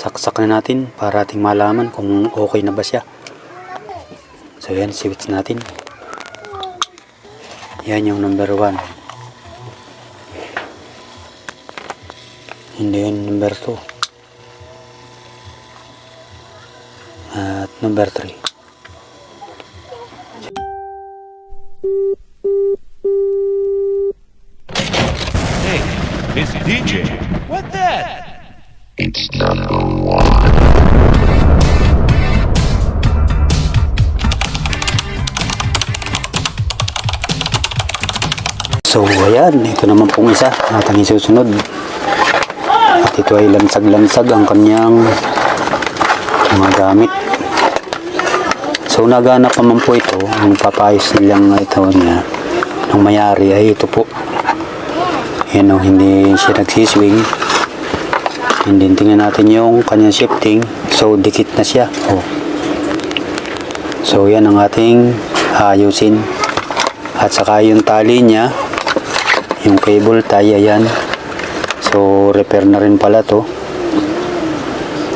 saksak na natin para ating malaman kung okay na ba siya. So yan, switch natin. Yan yung number 1. Hindi yun number 2. At number 3. Hey, it's DJ. What that? So ayan, ito naman pong isa natin isusunod. At ito ay lansag-lansag ang kanyang mga gamit. So naganap naman po ito, ang papayos nilang ito niya ng mayari ay ito po. Yan o, hindi siya nagsiswing. And then tingnan natin yung kanyang shifting. So dikit na siya. Oh. So yan ang ating ayusin. At saka yung tali niya, yung cable tie, ayan. So repair na rin pala to.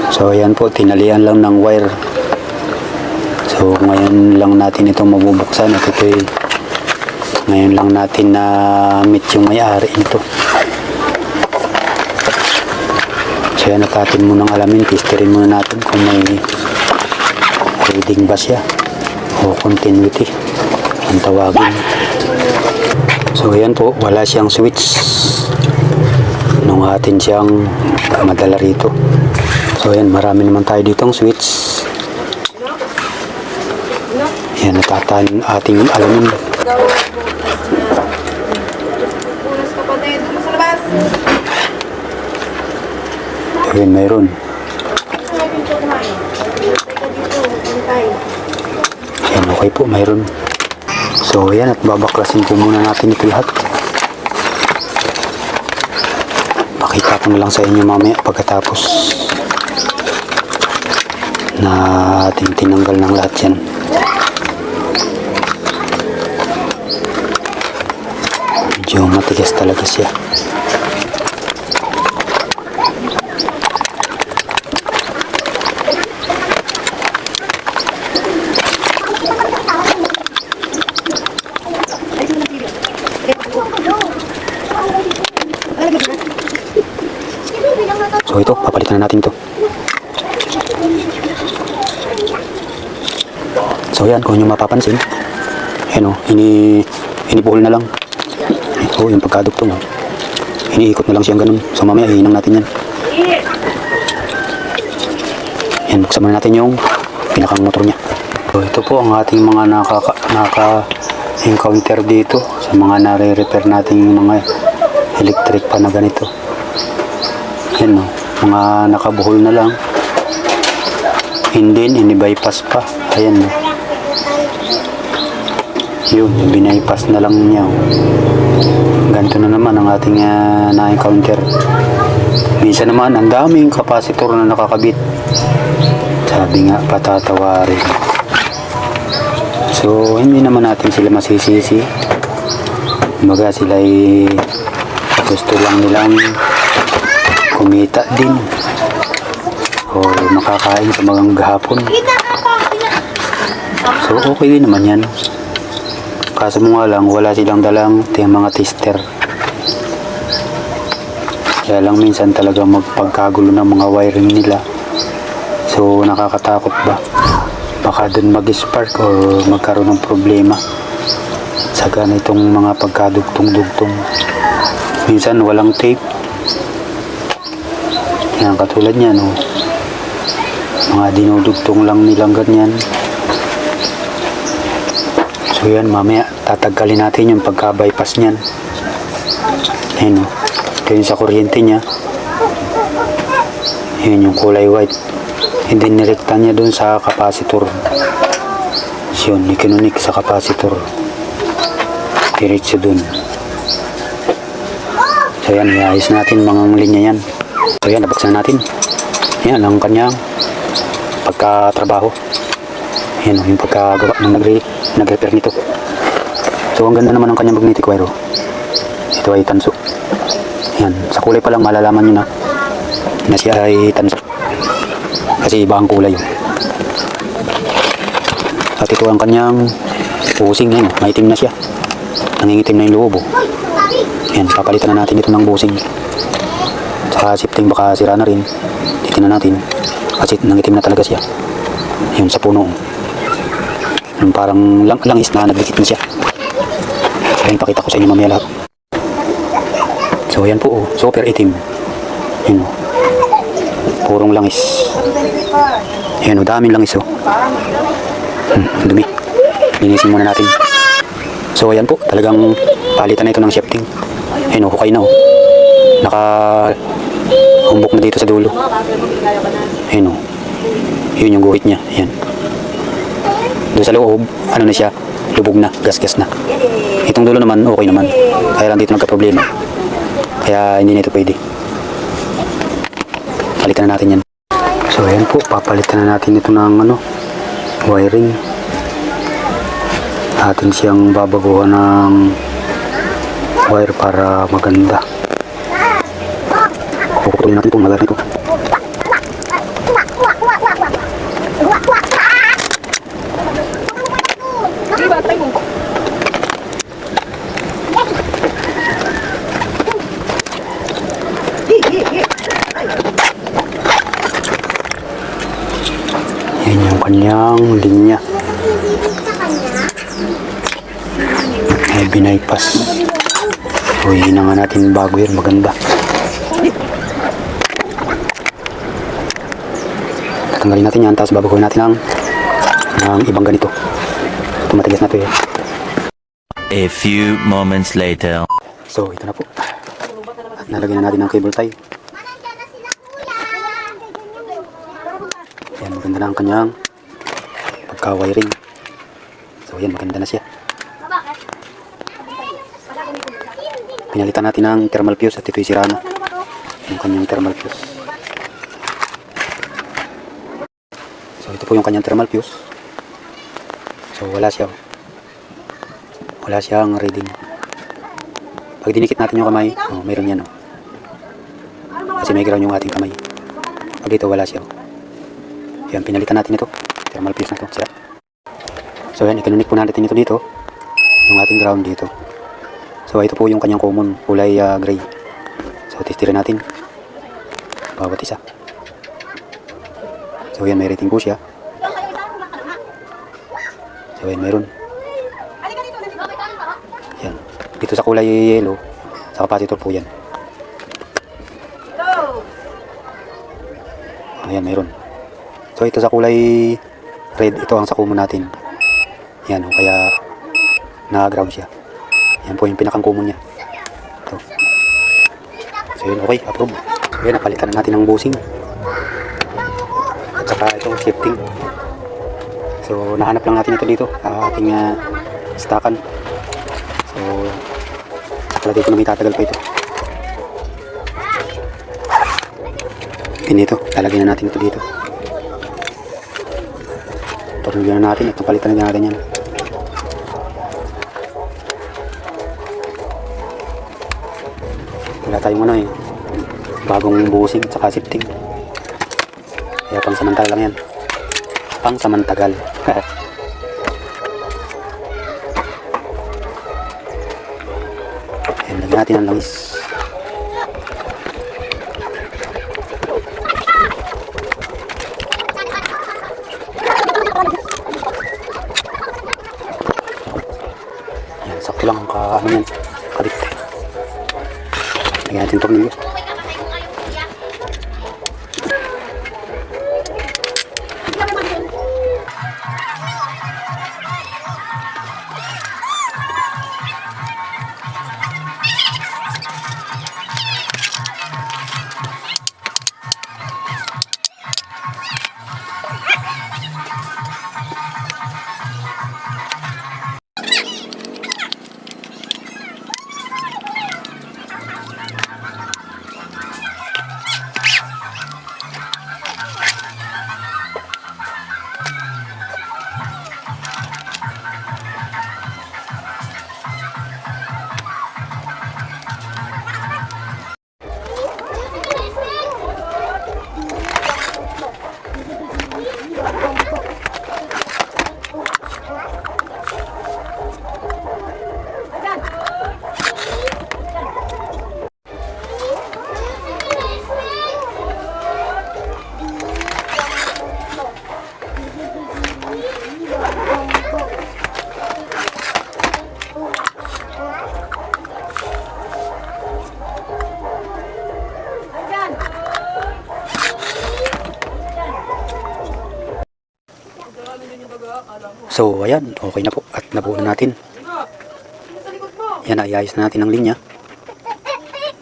So ayan po, tinalian lang ng wire. So ngayon lang natin ito mabubuksan at ito ay ngayon lang natin na meet yung may-ari nito. So yan at atin munang alamin, testerin muna natin kung may reading ba siya o continuity ang tawagin. So ayan po, wala siyang switch nung atin siyang madala rito. So ayan, marami naman tayo ditong switch. Yan, natatan ating alamin. Punas kapatid, doon sa labas. Ayan, mayroon. Ayan, okay po, mayroon. So ayan, at babaklasin po muna natin ito lahat. Pakita ko na lang sa inyo mamaya pagkatapos na ating tinanggal ng lahat yan. Medyo matigas talaga siya. So ito, papalitan na natin ito. So yan, kung yung mapapansin, yan o, ini, inibuhol na lang. Ito, yung pagkaduktong o. Iniikot na lang siyang ganun. So mamaya, iinang natin yan. Yan, buksan muna natin yung pinakang motor niya. So ito po ang ating mga nakaka, naka encounter dito sa mga nare-repair nating mga electric pa na ganito. Yan o, mga nakabuhol na lang. Hindi, ini-bypass pa. Ayan o. Yun, binaypass na lang niya. oh. Ganito na naman ang ating ah, na-encounter. Minsan naman, ang daming kapasitor na nakakabit. Sabi nga, patatawarin. So, hindi naman natin sila masisisi. Kumbaga sila ay gusto lang nilang kumita din. O makakain sa mga gahapon. So, okay din naman yan. Kaso mo nga lang, wala silang dalang mga tester. Kaya lang minsan talaga magpagkagulo ng mga wiring nila. So, nakakatakot ba? Baka dun mag-spark or magkaroon ng problema sa ganitong mga pagkadugtong-dugtong. Minsan walang tape. Yan, katulad niyan, oh. Mga dinudugtong lang nilang ganyan. So yan, mamaya tatanggalin natin yung pagka-bypass niyan. Ayun o. Ito yung sa kuryente niya. Ayun yung kulay white. Hindi nirekta niya dun sa capacitor. So yun, ikinunik sa capacitor. Diretso dun. So yan, iayos natin mga linya yan. So yan, nabuksan natin. Yan ang kanyang pagkatrabaho. Yan yung pagkagawa ng nagre nag-repair nito. So ang ganda naman ng kanyang magnetic wire. oh. Ito ay tanso. Yan, sa kulay pa lang malalaman nyo na na siya ay tanso. Kasi iba ang kulay. oh. At ito ang kanyang busing yan. oh. Maitim na siya. Nangingitim na yung loob. Oh. Yan, papalitan na natin ito ng busing. Saka sifting baka sira na rin. Titin na natin. Kasi nangitim na talaga siya. Yun sa puno. Yung parang lang langis na nagdikit na siya. Yan, pakita ko sa inyo mamaya lahat. So, ayan po, oh. super itim. Yun, oh. Purong langis. Ayan, oh, daming langis, oh. Hmm, dumi. Linisin muna natin. So, ayan po, talagang palitan na ito ng shifting. Ayan, oh, hukay na, oh. Naka humbok na dito sa dulo. Ayan, oh. Yun yung guhit niya. Ayan. Doon sa loob, ano na siya, lubog na, gas-gas na. Itong dulo naman, okay naman. Kaya lang dito nagka-problema. Kaya hindi na ito pwede. Palitan na natin yan. So ayan po, papalitan na natin ito ng ano, wiring. Atin siyang babaguhan ng wire para maganda. Puputulin natin itong wire nito. Yan yung kanyang linya. Ay, binaypas. Uy, na nga natin bago yan. Maganda. Tatanggalin natin yan. Tapos babaguhin natin ng, ng ibang ganito. Ito matigas na ito eh. A few moments later. So, ito na po. At nalagyan na natin ng cable tie. Yan, maganda na ang kanyang pagka-wiring. So, yan, maganda na siya. Pinalitan natin ng thermal fuse at ito'y sira na. Yung kanyang thermal fuse. So, ito po yung kanyang thermal fuse. So, wala siya. Wala siyang reading. Pag dinikit natin yung kamay, oh, mayroon yan. Oh. Kasi may ground yung ating kamay. Pag dito, wala siya. Oh. Yan, pinalitan natin ito. Thermal fuse na ito. Sira. So yan, ikinunik po natin ito dito. Yung ating ground dito. So ito po yung kanyang common, kulay ah, gray. So testirin natin. Bawat isa. So yan, may rating po siya. So yan, mayroon. Yan. Dito sa kulay yellow, sa capacitor po yan. Ayan, mayroon. So ito sa kulay red, ito ang sakumo natin. Yan, oh, kaya na-ground siya. Yan po yung pinakang common niya. Ito. So yun, okay, approve. Yun, napalitan na natin ng busing. At saka itong shifting. So nahanap lang natin ito dito sa ating uh, stackan. So palagay ko na may tatagal pa ito. Ganito, lalagyan na natin ito dito. Tornilyo na natin at napalitan na natin yan. Wala tayong ano eh. Bagong busing at saka sifting. Kaya pang samantala lang yan. Pang samantagal. Ayan, lagyan natin ang langis. Ayan, sakto lang ang ka, ano yan. Lagyan natin tornilyo. So, ayan, okay na po. At nabuo na natin. Yan, ayayos na natin ang linya.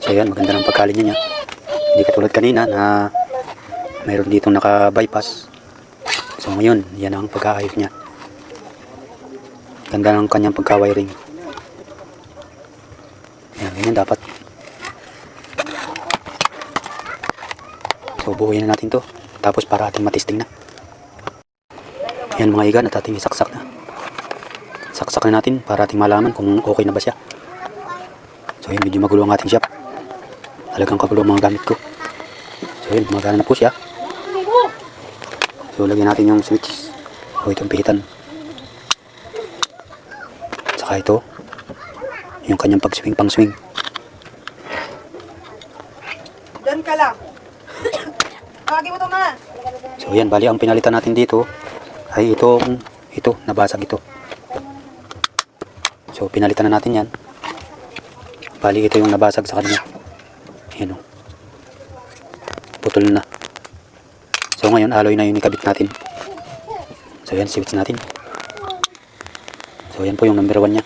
So, ayan, maganda ng pagkalinya niya. Hindi katulad kanina na mayroon dito naka-bypass. So, ngayon, yan ang pagkaayos niya. Ganda ng kanyang pagka-wiring. Yan, ganyan dapat. So, buuin na natin to. Tapos para ating matesting na. Yan mga igan at ating isaksak na. Saksak na natin para ating malaman kung okay na ba siya. So yun, medyo magulo ang ating shop. Talagang kagulo ang mga gamit ko. So yun, gumagana na po siya. So lagyan natin yung switch. O itong pihitan. Saka ito. Yung kanyang pag-swing, pang-swing. Doon ka lang. Tawagin mo ito na. So yan, bali ang pinalitan natin dito ay itong, ito, nabasag ito. So pinalitan na natin yan. Bali ito yung nabasag sa kanya. Yan o. Putol na. So ngayon, alloy na yung ikabit natin. So yan, switch natin. So yan po yung number 1 niya.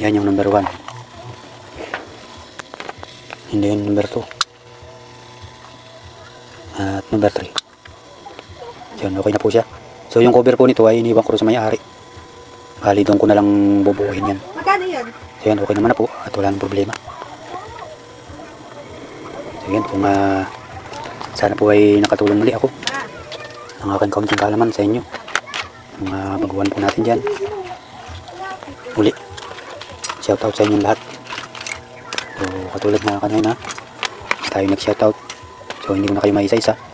Yan yung number 1. Hindi yung number 2. At number 3. Yun, okay na po siya. So yung cover po nito ay iniwan ko sa may-ari. Bali doon ko na lang bubuuhin yan. Magkano yan? So yan, okay naman na po at wala nang problema. So yan, kung ah, sana po ay nakatulong muli ako Ah, ang aking kaunting kalaman sa inyo. Mga baguhan po natin dyan. Muli, shout out sa inyong lahat. So katulad na kanina, tayo nag-shout out. So hindi ko na kayo maisa-isa.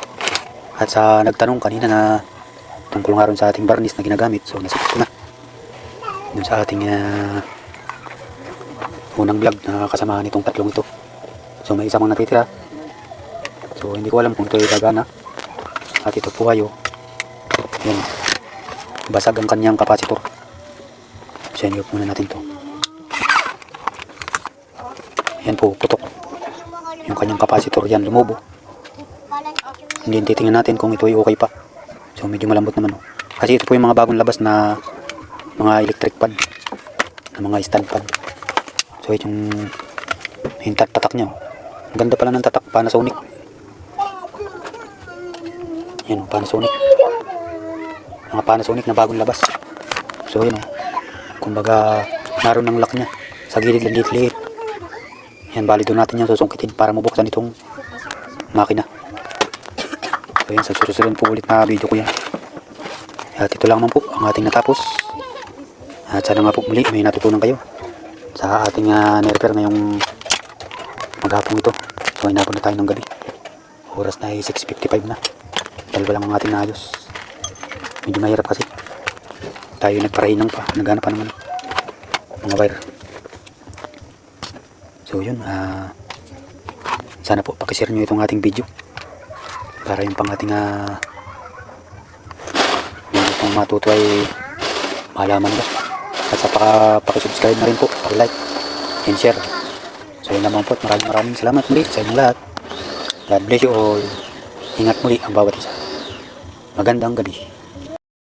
At sa nagtanong kanina na tungkol nga ron sa ating barnis na ginagamit, so nasagot ko na. Dun sa ating ah, unang vlog na kasama nitong tatlong ito. So may isa pang natitira. So hindi ko alam kung ito ay gagana. At ito po kayo. Yan. Basag ang kanyang kapasitor. So yan, muna natin to. Yan po, putok. Yung kanyang kapasitor yan, lumubo. Hindi titingnan natin kung ito ay okay pa. So medyo malambot naman. Oh. Kasi ito po yung mga bagong labas na mga electric pan. Na mga stand pan. So yung hintat tatak niya. oh. Ang ganda pala ng tatak, Panasonic. Yan, oh, Panasonic. Mga Panasonic na bagong labas. So yun oh. Kumbaga, naroon ng lock niya. Sa gilid lang liit-liit. Yan, bali doon natin yan susungkitin para mabuksan itong makina. So yan, sa susunod po ulit na video ko yan. At ito lang naman po ang ating natapos. At sana nga po muli may natutunan kayo sa ating uh, nirepair ngayong maghapong ito. So inabot na tayo ng gabi. Oras na ay 6.55 na. Dalawa lang ang ating naayos. Medyo mahirap kasi. Tayo nagparahinang pa. Nagana pa naman. Mga wire. So yun. ah sana po pakishare nyo itong ating video. Para yung pang ating uh, yung gustong matuto ay malaman ba. At sa pakisubscribe na rin po. Paki-like and share. So yun naman po. at Maraming maraming salamat muli sa inyong lahat. God bless you all. Ingat muli ang bawat isa. Magandang gabi.